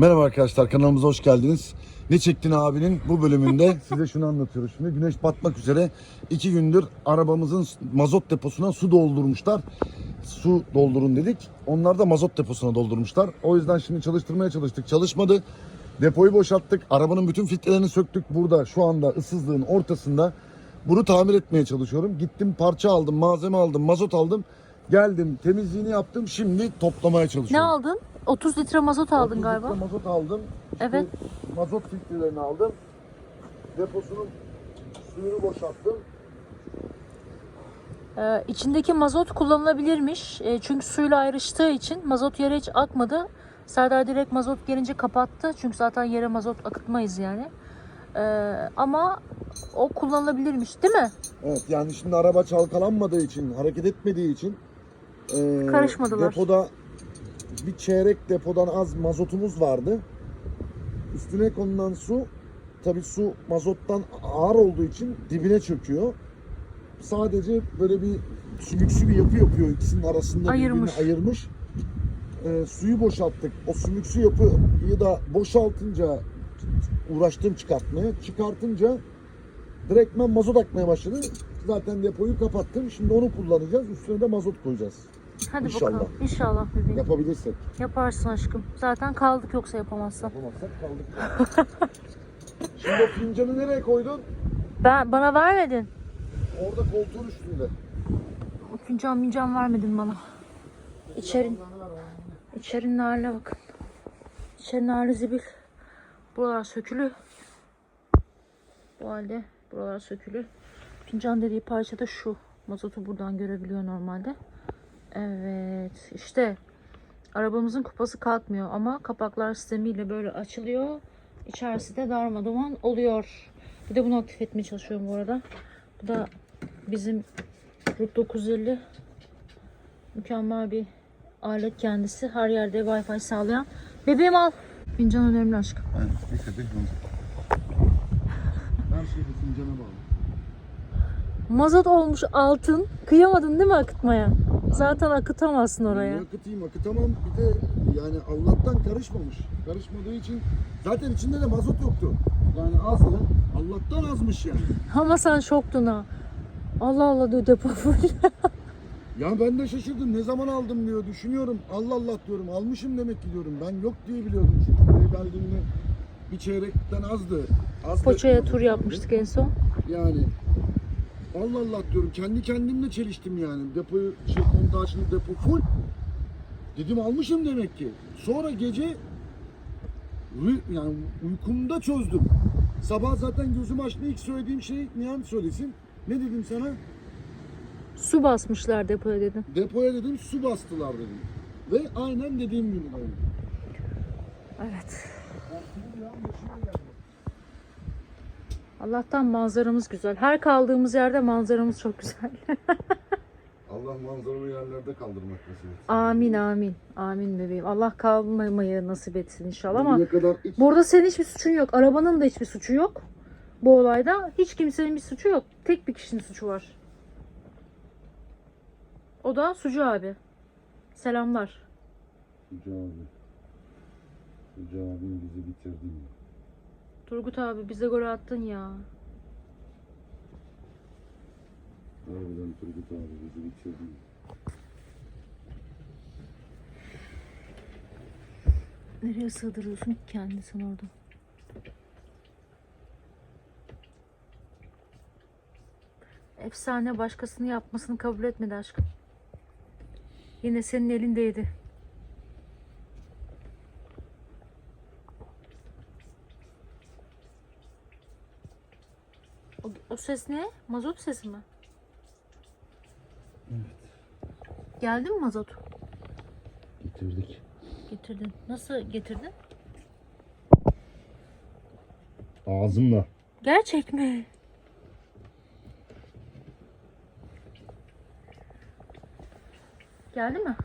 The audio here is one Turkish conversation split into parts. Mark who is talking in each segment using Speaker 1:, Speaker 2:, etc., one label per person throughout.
Speaker 1: Merhaba arkadaşlar kanalımıza hoş geldiniz. Ne çektin abinin bu bölümünde size şunu anlatıyoruz şimdi. Güneş batmak üzere iki gündür arabamızın mazot deposuna su doldurmuşlar. Su doldurun dedik. Onlar da mazot deposuna doldurmuşlar. O yüzden şimdi çalıştırmaya çalıştık. Çalışmadı. Depoyu boşalttık. Arabanın bütün filtrelerini söktük. Burada şu anda ıssızlığın ortasında. Bunu tamir etmeye çalışıyorum. Gittim parça aldım, malzeme aldım, mazot aldım. Geldim temizliğini yaptım. Şimdi toplamaya
Speaker 2: Ne
Speaker 1: çalışıyorum.
Speaker 2: aldın? 30 litre mazot aldın
Speaker 1: 30
Speaker 2: galiba.
Speaker 1: litre mazot aldım. İşte
Speaker 2: Evet.
Speaker 1: Mazot filtrelerini aldım. Deposunun suyunu boşalttım.
Speaker 2: Ee, içindeki mazot kullanılabilirmiş. Ee, çünkü suyla ayrıştığı için mazot yere hiç akmadı. Serdar direkt mazot gelince kapattı. Çünkü zaten yere mazot akıtmayız yani. Ee, ama o kullanılabilirmiş değil mi?
Speaker 1: Evet yani şimdi araba çalkalanmadığı için, hareket etmediği için e,
Speaker 2: Karışmadılar.
Speaker 1: Depoda bir çeyrek depodan az mazotumuz vardı. Üstüne konulan su tabii su mazottan ağır olduğu için dibine çöküyor. Sadece böyle bir sümüksü bir yapı yapıyor ikisinin arasında
Speaker 2: Ayırmış.
Speaker 1: birbirini ayırmış. E, suyu boşalttık. O sümüksü yapıyı da boşaltınca uğraştım çıkartmaya. Çıkartınca direktmen mazot akmaya başladı. Zaten depoyu kapattım. Şimdi onu kullanacağız. Üstüne de mazot koyacağız.
Speaker 2: Hadi
Speaker 1: İnşallah.
Speaker 2: bakalım. İnşallah bebeğim.
Speaker 1: Yapabilirsek.
Speaker 2: Yaparsın aşkım. Zaten kaldık yoksa yapamazsan.
Speaker 1: Yapamazsak kaldık. Şimdi o fincanı nereye koydun?
Speaker 2: Ben bana vermedin.
Speaker 1: Orada koltuğun üstünde.
Speaker 2: O fincan mincan vermedin bana. İçerin. İçerinin haline bakın. İçerinin hali zibil. Buralar sökülü. Bu halde buralar sökülü. Fincan dediği parça da şu. Mazotu buradan görebiliyor normalde. Evet işte arabamızın kupası kalkmıyor ama kapaklar sistemiyle böyle açılıyor. İçerisi de darmaduman oluyor. Bir de bunu aktif etmeye çalışıyorum bu arada. Bu da bizim Root 950 mükemmel bir alet kendisi. Her yerde Wi-Fi sağlayan. Bebeğim al. Fincan önemli aşkım.
Speaker 1: Et. Her şey bu fincana bağlı.
Speaker 2: Mazot olmuş altın. Kıyamadın değil mi akıtmaya? Zaten akıtamazsın oraya.
Speaker 1: akıtayım akıtamam. Bir de yani Allah'tan karışmamış. Karışmadığı için zaten içinde de mazot yoktu. Yani az ya. Allah'tan azmış yani.
Speaker 2: Ama sen şoktun ha. Allah Allah diyor depo full.
Speaker 1: Ya ben de şaşırdım. Ne zaman aldım diyor. Düşünüyorum. Allah Allah diyorum. Almışım demek ki diyorum. Ben yok diye biliyordum. Çünkü buraya geldiğimde bir çeyrekten azdı. Az
Speaker 2: Poçaya tur yapmıştık en son.
Speaker 1: Yani Allah Allah diyorum. Kendi kendimle çeliştim yani. Depoyu şey kontağı şimdi depo full. Dedim almışım demek ki. Sonra gece yani uykumda çözdüm. Sabah zaten gözüm açtı ilk söylediğim şey Nihan söylesin. Ne dedim sana?
Speaker 2: Su basmışlar depoya dedim.
Speaker 1: Depoya dedim su bastılar dedim. Ve aynen dediğim gibi oldu.
Speaker 2: Evet. Allah'tan manzaramız güzel. Her kaldığımız yerde manzaramız çok güzel.
Speaker 1: Allah manzaralı yerlerde kaldırmak nasip etsin.
Speaker 2: amin amin. Amin bebeğim. Allah kalmamayı nasip etsin inşallah ama
Speaker 1: kadar hiç
Speaker 2: burada senin hiçbir suçun yok. Arabanın da hiçbir suçu yok. Bu olayda hiç kimsenin bir suçu yok. Tek bir kişinin suçu var. O da Sucu abi. Selamlar.
Speaker 1: Hoca abi. Hoca abim bizi bitirdin.
Speaker 2: Turgut abi bize gol attın ya.
Speaker 1: Harbiden Turgut abi bizi bitirdin.
Speaker 2: Nereye sığdırıyorsun ki kendini sen orada? Efsane başkasını yapmasını kabul etmedi aşkım. Yine senin elindeydi. O, o ses ne? Mazot sesi mi? Geldi mi mazot?
Speaker 1: Bitirdik.
Speaker 2: Getirdin. Nasıl getirdin?
Speaker 1: Ağzımla.
Speaker 2: Gerçek mi? Geldi mi?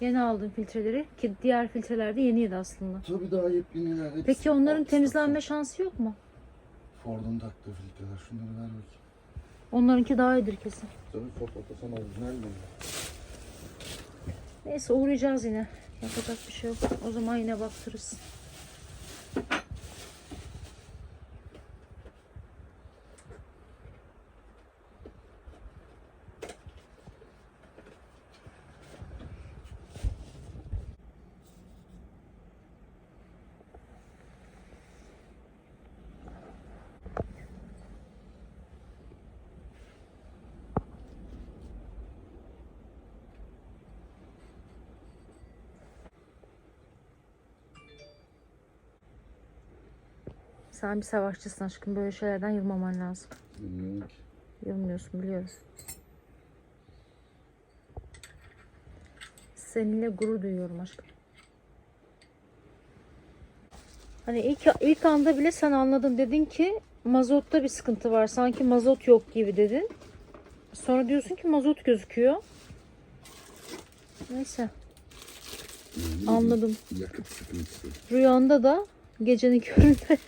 Speaker 2: Yeni aldın filtreleri ki diğer filtreler de yeniydi aslında.
Speaker 1: Tabii daha yepyeniler. hepsi
Speaker 2: Peki onların temizlenme şansı yok mu?
Speaker 1: Taktı. Ford'un taktığı filtreler. Şunları ver bakayım.
Speaker 2: Onlarınki daha iyidir kesin.
Speaker 1: Tabii Ford otosan orijinal mi?
Speaker 2: Neyse uğrayacağız yine. Yapacak bir şey yok. O zaman yine baktırırız. Sen bir savaşçısın aşkım. Böyle şeylerden yılmaman lazım.
Speaker 1: Bilmiyorum ki.
Speaker 2: Yılmıyorsun biliyoruz. Seninle gurur duyuyorum aşkım. Hani ilk, ilk anda bile sen anladın dedin ki mazotta bir sıkıntı var. Sanki mazot yok gibi dedin. Sonra diyorsun ki mazot gözüküyor. Neyse anladım.
Speaker 1: Yakıt sıkıntısı.
Speaker 2: Rüyanda da gecenin köründe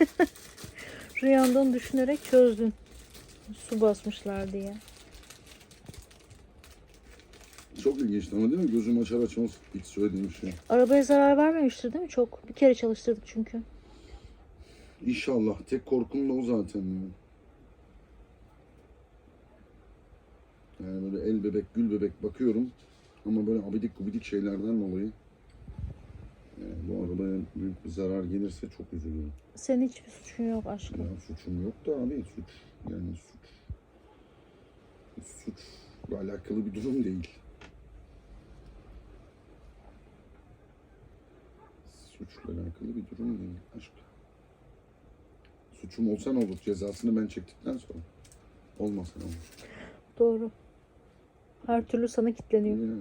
Speaker 2: rüyandan düşünerek çözdün. Su basmışlar diye.
Speaker 1: Çok ilginçti ama değil mi? Gözüm açar açmaz hiç söylediğim şey.
Speaker 2: Arabaya zarar vermemiştir değil mi? Çok. Bir kere çalıştırdık çünkü.
Speaker 1: İnşallah. Tek korkum da o zaten. ya. Yani böyle el bebek, gül bebek bakıyorum. Ama böyle abidik gubidik şeylerden dolayı yani bu büyük bir zarar gelirse çok üzülürüm.
Speaker 2: Senin hiçbir suçun yok aşkım.
Speaker 1: Ya suçum yok da abi suç. Yani suç. Suçla alakalı bir durum değil. Suçla alakalı bir durum değil aşk. Suçum olsa ne olur? Cezasını ben çektikten sonra. Olmasa ne olur?
Speaker 2: Doğru. Her türlü sana kitleniyor.
Speaker 1: Yani.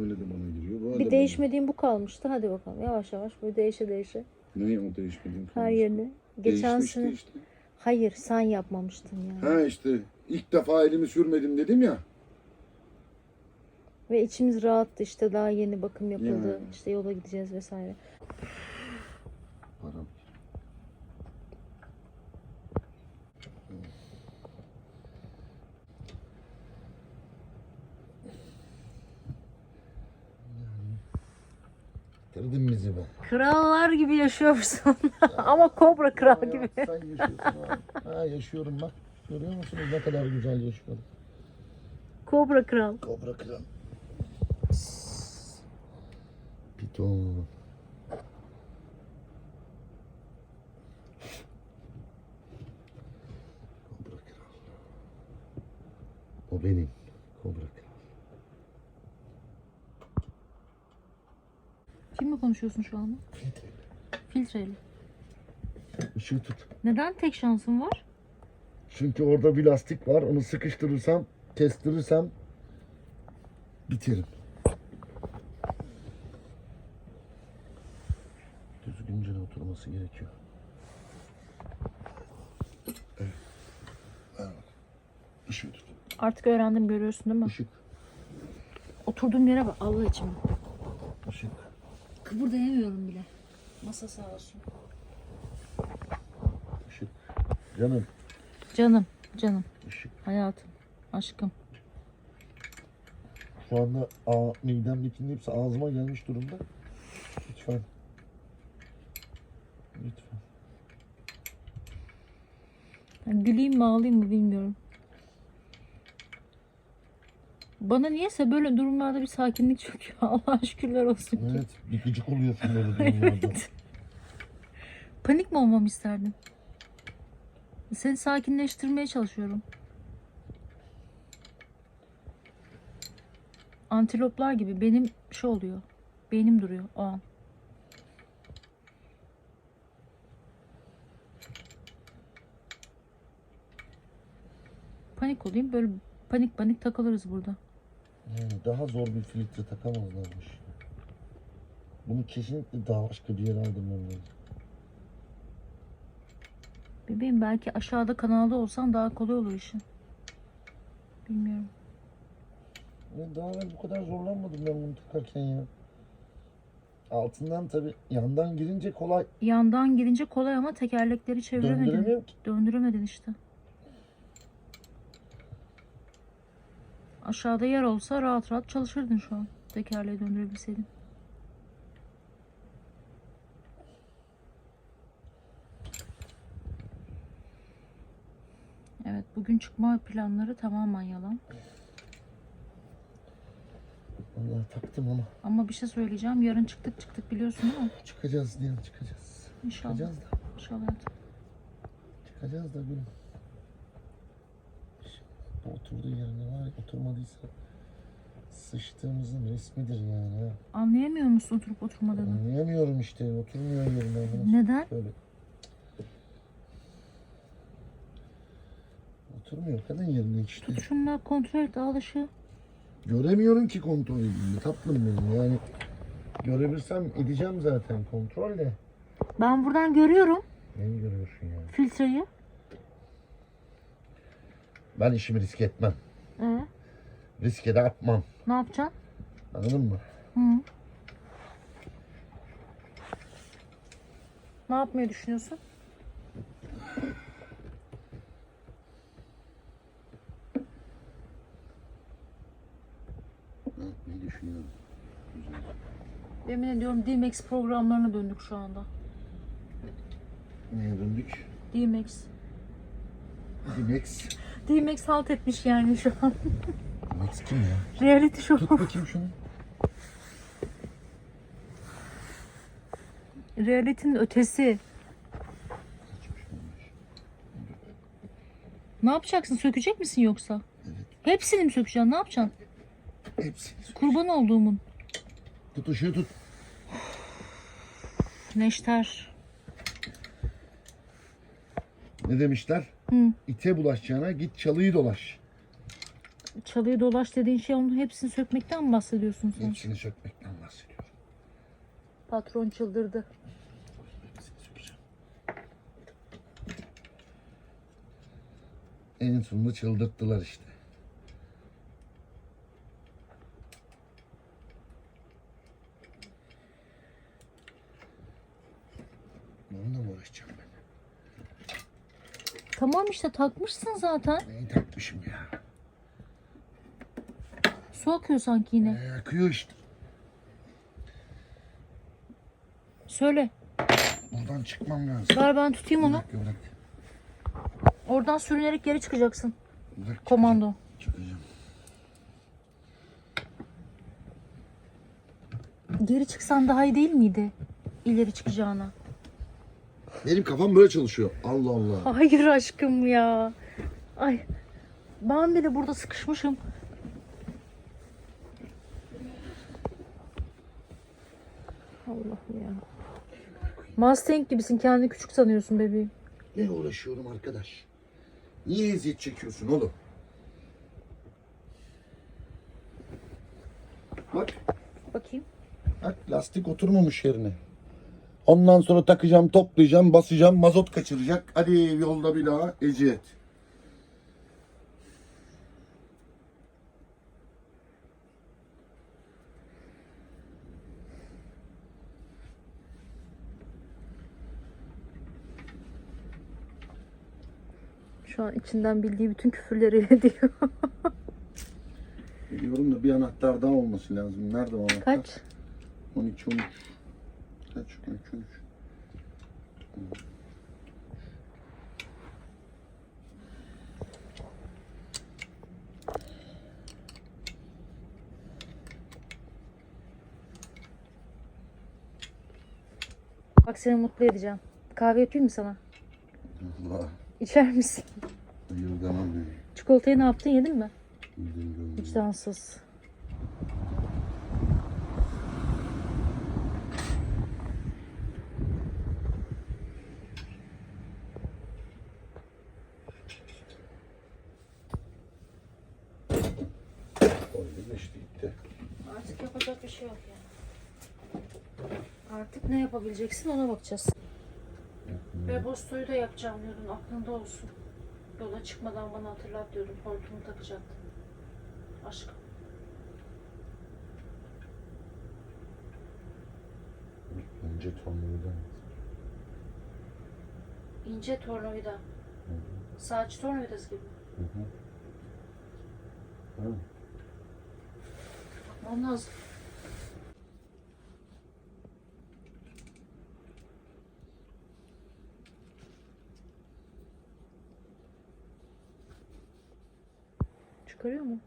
Speaker 1: Öyle de bana giriyor. De
Speaker 2: Bir değişmediğin bu kalmıştı. Hadi bakalım. Yavaş yavaş böyle değişe değişe.
Speaker 1: Ne o değişmediğim
Speaker 2: Her yerini. Geçen
Speaker 1: Değişmişti
Speaker 2: sene.
Speaker 1: işte.
Speaker 2: Hayır sen yapmamıştın yani.
Speaker 1: Ha işte ilk defa elimi sürmedim dedim ya.
Speaker 2: Ve içimiz rahattı işte daha yeni bakım yapıldı.
Speaker 1: Yani.
Speaker 2: İşte yola gideceğiz vesaire.
Speaker 1: Param. Kırdın bizi be.
Speaker 2: Krallar gibi yaşıyorsun. Ama kobra kral gibi.
Speaker 1: Sen yaşıyorsun abi. Ha yaşıyorum bak. Görüyor musunuz ne kadar güzel yaşıyorum.
Speaker 2: Kobra kral.
Speaker 1: Kobra kral. Piton. Kobra kral. O benim. Kobra kral.
Speaker 2: Kimle konuşuyorsun şu anda? Filtreli.
Speaker 1: Işığı tut.
Speaker 2: Neden tek şansın var?
Speaker 1: Çünkü orada bir lastik var. Onu sıkıştırırsam, kestirirsem biterim. Düzgünce oturması gerekiyor. Evet. Işığı tut.
Speaker 2: Artık öğrendim görüyorsun değil mi?
Speaker 1: Işık.
Speaker 2: Oturduğum yere bak Allah için.
Speaker 1: Işık.
Speaker 2: Kıpırdayamıyorum bile. Masa sağ olsun.
Speaker 1: Işık. Canım.
Speaker 2: Canım, canım,
Speaker 1: Işık.
Speaker 2: hayatım, aşkım.
Speaker 1: Şu anda a, midemdekinin hepsi ağzıma gelmiş durumda. Lütfen. Lütfen.
Speaker 2: Yani güleyim mi ağlayayım mı bilmiyorum. Bana niyeyse böyle durumlarda bir sakinlik çöküyor. Allah şükürler olsun ki.
Speaker 1: Evet, bir gıcık oluyorsun böyle durumlarda.
Speaker 2: Panik mi olmamı isterdin? Seni sakinleştirmeye çalışıyorum. Antiloplar gibi benim şey oluyor. Beynim duruyor o an. Panik olayım böyle panik panik takılırız burada.
Speaker 1: Yani daha zor bir filtre takamazlarmış. Bunu kesinlikle daha başka bir yere aldırmam lazım.
Speaker 2: Bebeğim belki aşağıda kanalda olsan daha kolay olur işin. Bilmiyorum.
Speaker 1: Ben daha ben bu kadar zorlanmadım ben bunu takarken ya. Altından tabi yandan girince kolay
Speaker 2: Yandan girince kolay ama tekerlekleri çeviremedin.
Speaker 1: döndüremiyorum ki.
Speaker 2: Döndüremedin işte. Aşağıda yer olsa rahat rahat çalışırdın şu an. Tekerleği döndürebilseydin. Evet bugün çıkma planları tamamen yalan.
Speaker 1: Vallahi taktım ama.
Speaker 2: Ama bir şey söyleyeceğim. Yarın çıktık çıktık biliyorsun değil mi?
Speaker 1: Çıkacağız diyelim çıkacağız.
Speaker 2: İnşallah.
Speaker 1: Çıkacağız da.
Speaker 2: İnşallah.
Speaker 1: Çıkacağız da gülüm. Oturduğu yerine var ya oturmadıysa sıçtığımızın resmidir yani.
Speaker 2: Anlayamıyor musun oturup oturmadığını?
Speaker 1: Anlayamıyorum işte oturmuyor yerine.
Speaker 2: Neden?
Speaker 1: Böyle. Oturmuyor kadın yerine işte.
Speaker 2: Tut şunla kontrol et al ışığı.
Speaker 1: Göremiyorum ki kontrol edildi tatlım benim yani. Görebilsem edeceğim zaten kontrol de.
Speaker 2: Ben buradan görüyorum
Speaker 1: Neyi görüyorsun yani?
Speaker 2: filtreyi.
Speaker 1: Ben işimi riske etmem.
Speaker 2: Ee,
Speaker 1: Riske de atmam.
Speaker 2: ne yapacaksın?
Speaker 1: Anladın mı?
Speaker 2: Hı. Ne yapmayı düşünüyorsun?
Speaker 1: Ne düşünüyorum?
Speaker 2: Yemin ediyorum D-Max programlarına döndük şu anda.
Speaker 1: Neye döndük?
Speaker 2: D-Max.
Speaker 1: Max.
Speaker 2: D-Max halt etmiş yani şu an.
Speaker 1: Max kim ya?
Speaker 2: Reality show.
Speaker 1: Tut bakayım şunu.
Speaker 2: Reality'nin ötesi. Ne yapacaksın? Sökecek misin yoksa? Hepsini mi sökeceksin? Ne yapacaksın?
Speaker 1: Hepsi.
Speaker 2: Kurban olduğumun.
Speaker 1: Tut ışığı tut.
Speaker 2: Neşter.
Speaker 1: Ne demişler?
Speaker 2: Hı.
Speaker 1: İte bulaşacağına git çalıyı dolaş.
Speaker 2: Çalıyı dolaş dediğin şey onun hepsini sökmekten mi bahsediyorsun sen?
Speaker 1: Hepsini sökmekten bahsediyorum.
Speaker 2: Patron çıldırdı.
Speaker 1: En sonunda çıldırttılar işte. Bununla mı uğraşacağım ben?
Speaker 2: Tamam işte takmışsın zaten.
Speaker 1: Neyi takmışım ya?
Speaker 2: Su akıyor sanki yine.
Speaker 1: Ee, akıyor işte.
Speaker 2: Söyle.
Speaker 1: Buradan çıkmam lazım.
Speaker 2: Ver ben tutayım onu.
Speaker 1: dakika bırak.
Speaker 2: Oradan sürünerek geri çıkacaksın.
Speaker 1: Bırak
Speaker 2: Komando.
Speaker 1: Çıkacağım.
Speaker 2: Geri çıksan daha iyi değil miydi? İleri çıkacağına.
Speaker 1: Benim kafam böyle çalışıyor. Allah Allah.
Speaker 2: Hayır aşkım ya. Ay. Ben bile burada sıkışmışım. Allah ya. Mustang gibisin. Kendini küçük sanıyorsun bebeğim.
Speaker 1: Ne uğraşıyorum arkadaş? Niye eziyet çekiyorsun oğlum? Bak,
Speaker 2: Bakayım.
Speaker 1: bak lastik oturmamış yerine. Ondan sonra takacağım, toplayacağım, basacağım, mazot kaçıracak. Hadi yolda bir daha eziyet.
Speaker 2: Şu an içinden bildiği bütün küfürleri ediyor.
Speaker 1: Biliyorum da bir anahtar daha olması lazım. Nerede o anahtar?
Speaker 2: Kaç?
Speaker 1: 12, 13. 12, 13.
Speaker 2: Bak seni mutlu edeceğim. Kahve yapayım mı sana?
Speaker 1: Allah.
Speaker 2: İçer misin?
Speaker 1: Demem yani.
Speaker 2: Çikolatayı ne yaptın yedin mi?
Speaker 1: Görmüyorum.
Speaker 2: Vicdansız.
Speaker 1: Öyle geçti gitti.
Speaker 2: Artık yapacak bir şey yok yani. Artık ne yapabileceksin ona bakacağız. Ve bostoyu da yapacağım diyordun aklında olsun. Yola çıkmadan bana hatırlat diyordun hortumu takacaktım. Aşkım.
Speaker 1: Önce tornavida.
Speaker 2: İnce tornavida. Saç tornavidası gibi.
Speaker 1: Hı hı.
Speaker 2: Bakmam lazım. Çıkarıyor mu?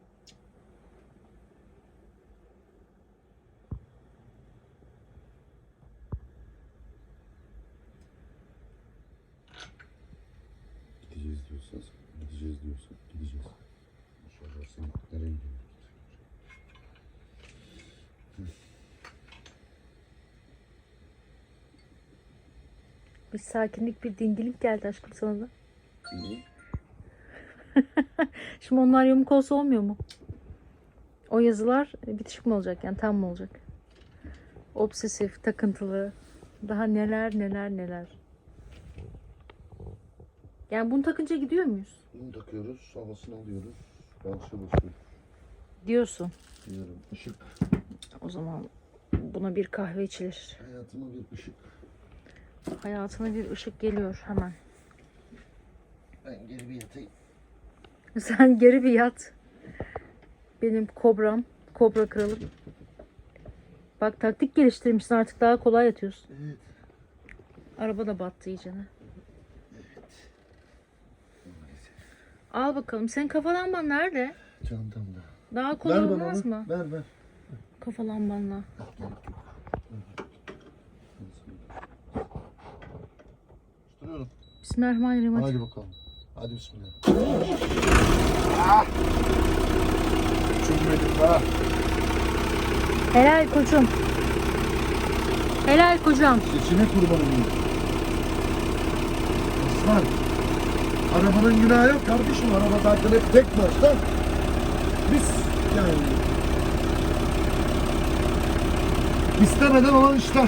Speaker 1: Gideceğiz diyorsanız, gideceğiz diyorsak gideceğiz. Maşallah sen nereye gidiyorsun?
Speaker 2: Bir sakinlik, bir dinginlik geldi aşkım sana da.
Speaker 1: Niye?
Speaker 2: Şimdi onlar yamuk olsa olmuyor mu? O yazılar bitişik mi olacak yani tam mı olacak? Obsesif, takıntılı. Daha neler neler neler. Yani bunu takınca gidiyor muyuz?
Speaker 1: Bunu takıyoruz, havasını alıyoruz. Başa basıyoruz.
Speaker 2: Diyorsun.
Speaker 1: Diyorum, ışık.
Speaker 2: O zaman buna bir kahve içilir.
Speaker 1: Hayatıma bir ışık.
Speaker 2: Hayatına bir ışık geliyor hemen.
Speaker 1: Ben geri bir yatayım.
Speaker 2: Sen geri bir yat. Benim kobram, kobra kralım. Bak taktik geliştirmişsin artık daha kolay yatıyorsun.
Speaker 1: Evet.
Speaker 2: Araba da battı iyicene. Al bakalım. Senin kafa lamban nerede?
Speaker 1: Çantamda.
Speaker 2: Daha kolay
Speaker 1: Ver
Speaker 2: olmaz mı?
Speaker 1: Ver ver.
Speaker 2: Kafa lambanla.
Speaker 1: Duruyorum.
Speaker 2: Bismillahirrahmanirrahim. Hadi
Speaker 1: bakalım. Hadi bismillah. Çökmedim ha.
Speaker 2: Helal koçum. Helal kocam.
Speaker 1: Sesine kurban olayım. Aslan. Arabanın günahı yok kardeşim. Araba zaten hep tek başta. Biz yani istemeden olan işler.